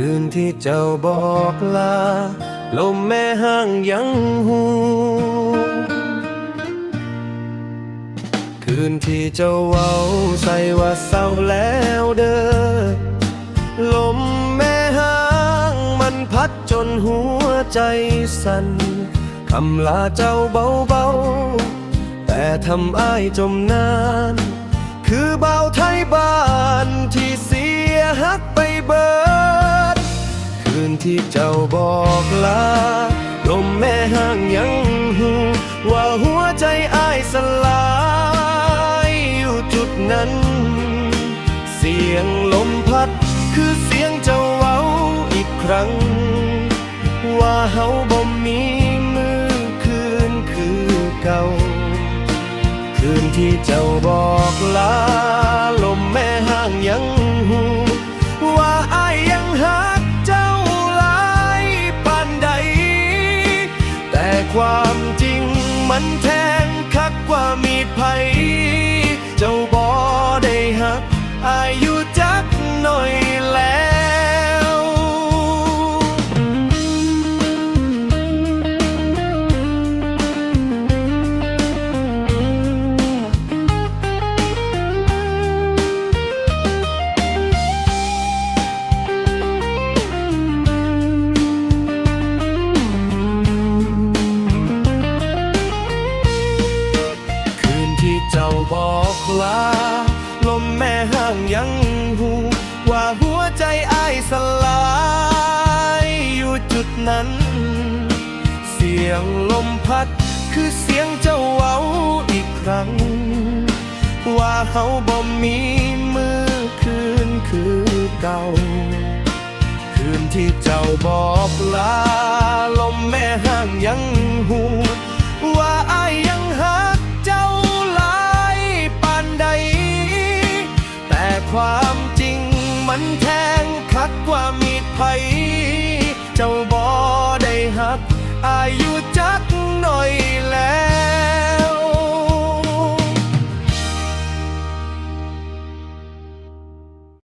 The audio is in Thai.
คืนที่เจ้าบอกลา ลมแม่ห้างยังหูคืนที่เจ้าเว้าใส่ว่าเศร้าแล้วเด้อลมแม่ห้างมันพัดจนหัวใจสั่นคำลาเจ้าเบาๆ แต่ทำอ้ายจมนาน คือเบาไทยบ้านที่เสียฮักไปเบิด ที่เจ้าบอกลาลมแม่ห้างยังหูว่าหัวใจอ้ายสลายอยู่จุดนั้น เสียงลมพัด คือเสียงเจ้าเว้าอีกครั้ง ว่าเฮาบ่มีมือคืนคือเก่า คืนที่เจ้าบอกลาลมแม่ห้างยัง ความจริงมันแทงคักกว่ามีภัย นั้น เสียงลมพัดคือเสียงเจ้าเว้าอีกครั้ง ว่าเฮาบ่มีมือคืนคือเก่า คืนที่เจ้าบอกลาลมแม่ห้างยังหูว่าอายยังหักเจ้าหลายปานใด แต่ความจริงมันแทงคักกว่ามีดไผ เจ้าบ่ได้หักอายุ